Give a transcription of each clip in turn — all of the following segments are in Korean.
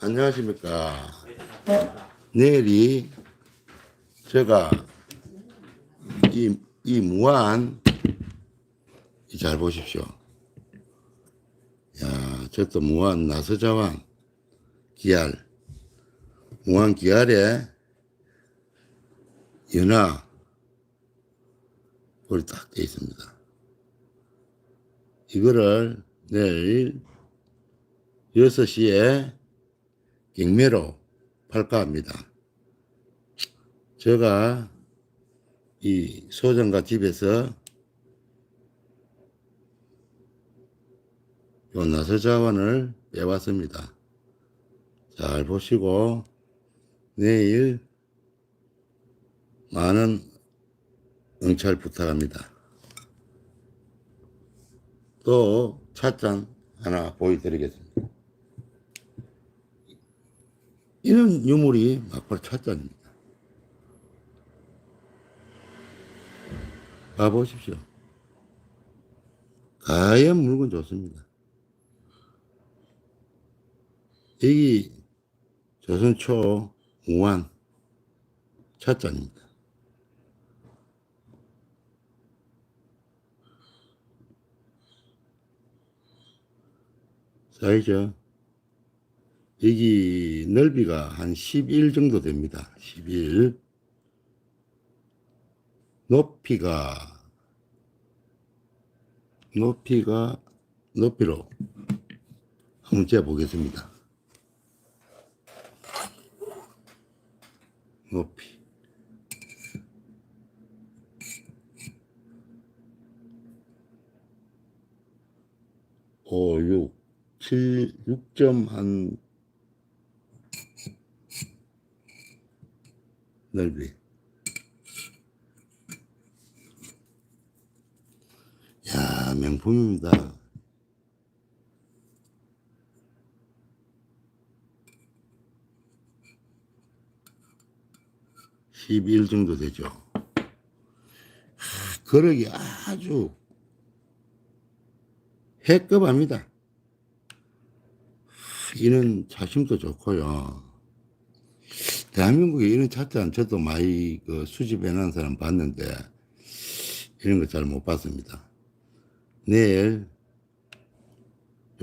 안녕하십니까. 내일이 제가 이, 이 무한, 이잘 보십시오. 야, 저또 무한 나서자완 기알, 무한 기알에 연화, 볼이 딱돼 있습니다. 이거를 내일 6시에 경매로 팔까 합니다. 제가 이 소정가 집에서 요 나서 자원을 빼왔습니다. 잘 보시고 내일 많은 응찰 부탁합니다. 또 찻잔 하나 보여드리겠습니다. 이런 유물이 막바로 찻잔입니다. 가보십시오. 가연 물건 좋습니다. 여기 조선초 우한 찻잔입니다. 사이즈 여기 넓이가 한 11 정도 됩니다. 11 높이가 높이가 높이로 한번 재보겠습니다. 높이 오, 6, 7, 6점 한 넓이. 야, 명품입니다. (11) 정도 되죠. 하, 거력이 아주 해급합니다. 하, 이는 자심도 좋고요. 대한민국에 이런 찻잔 저도 많이 그 수집해 놓은 사람 봤는데 이런 거 잘 못 봤습니다. 내일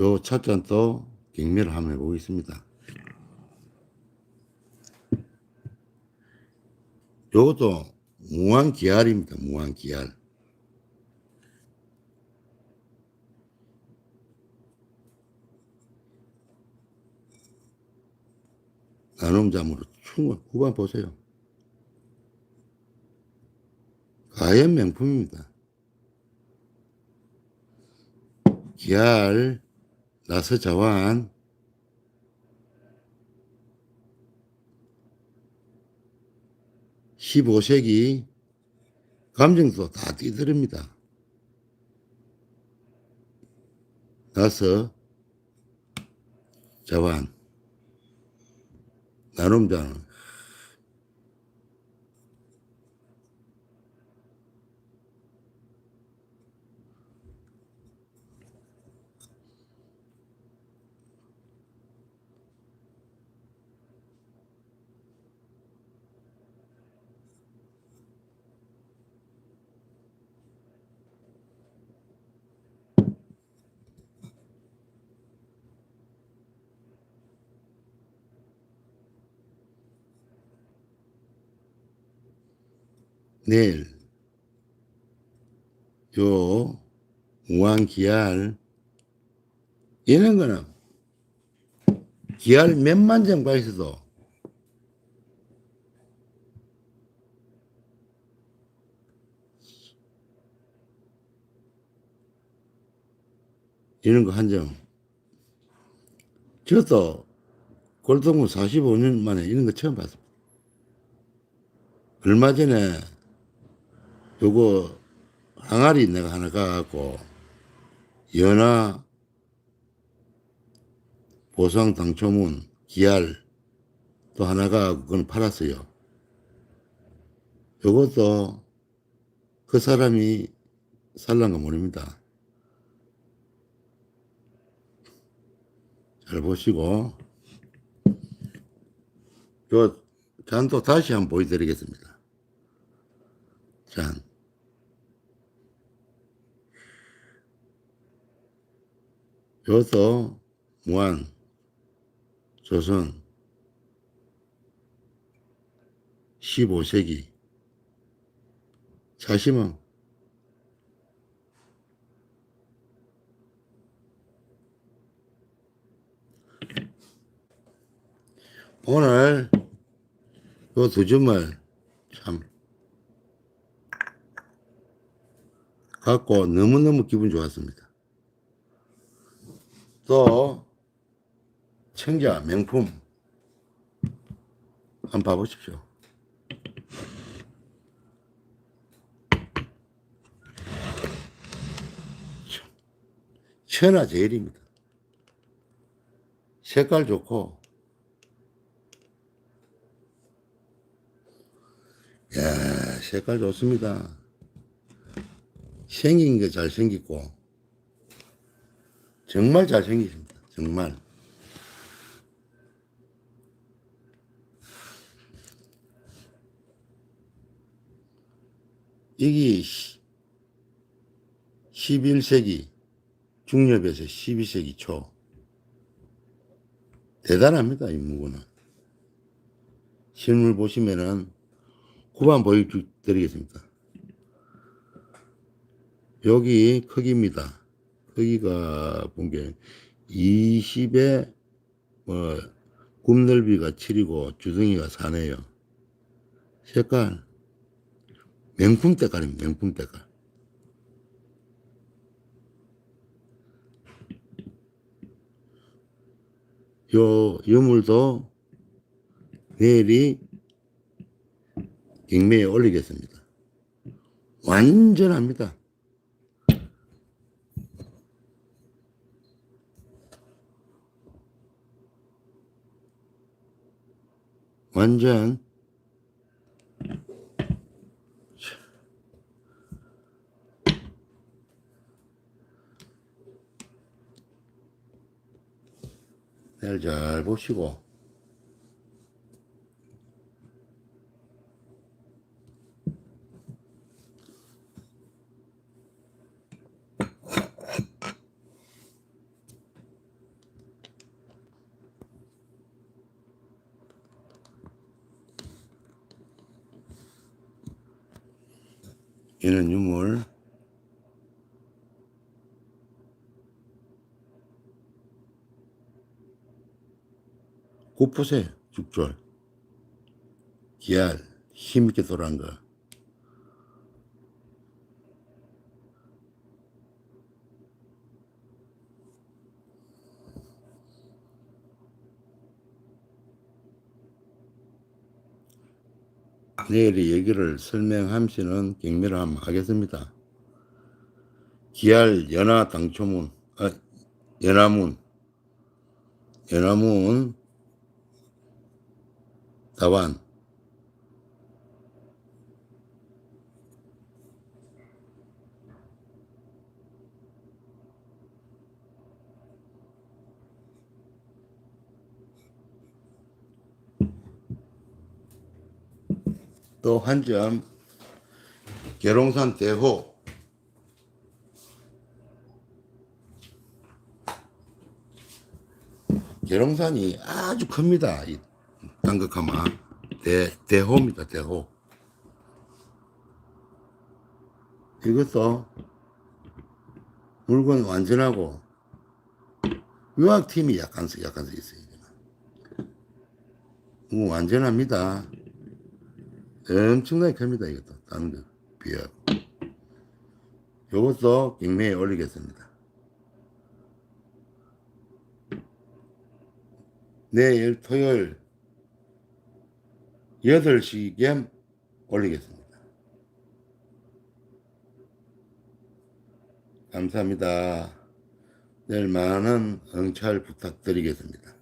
요 찻잔도 경매를 한번 해보겠습니다. 요것도 무한 기알입니다. 무한 기알. 나눔잠으로 충분 후반 보세요. 가연 명품입니다. 기알, 나서 자완, (15세기) 감정도 다 뛰드립니다. 나서 자완 나눔 자는 내일 요 우한 기알 이런 거는 기알 몇만 점 가 있어도 이런 거 한정 저도 골동무 45년 만에 이런 거 처음 봤습니다. 얼마 전에 요거 항아리 내가 하나 가갖고 연화 보상 당초문 기알 또 하나 가갖고 그건 팔았어요. 요것도 그 사람이 살란가 모릅니다. 잘 보시고 요 잔도 다시 한번 보여드리겠습니다. 잔. 요서 무한 조선 15세기 자심은 오늘 요두 점을 참 갖고 너무너무 기분 좋았습니다. 또 청자 명품 한번 봐보십시오. 천하제일입니다. 색깔 좋고 야 색깔 좋습니다. 생긴 게 잘생겼고 정말 잘생기십니다. 정말 이게 11세기 중엽에서 12세기 초 대단합니다. 이 무구는 실물 보시면은 후반 보여드리겠습니다. 여기 크기입니다. 크기가 본게 20에 뭐 굽넓이가 7이고 주둥이가 4네요. 색깔 명품 때깔입니다. 명품 때깔. 요 유물도 내일이 경매에 올리겠습니다. 완전합니다. 완전 내일 잘 보시고 이는 유물. 구푸세 죽절. 기알 힘있게 돌아간 거 이 얘기를 설명함시는 한번 하겠습니다. 기알 연하 당초문, 아, 연화문, 연화문, 다완, 또 한 점, 계룡산 대호, 계룡산이 아주 큽니다. 이 땅극하마 대 대호입니다. 대호. 이것도 물건 완전하고 유학팀이 약간 서 약간 서 있어요. 뭐 완전합니다. 엄청나게 큽니다. 이것도 거 비하고. 이것도 경매에 올리겠습니다. 내일 토요일 8시경 올리겠습니다. 감사합니다. 내일 많은 응찰 부탁드리겠습니다.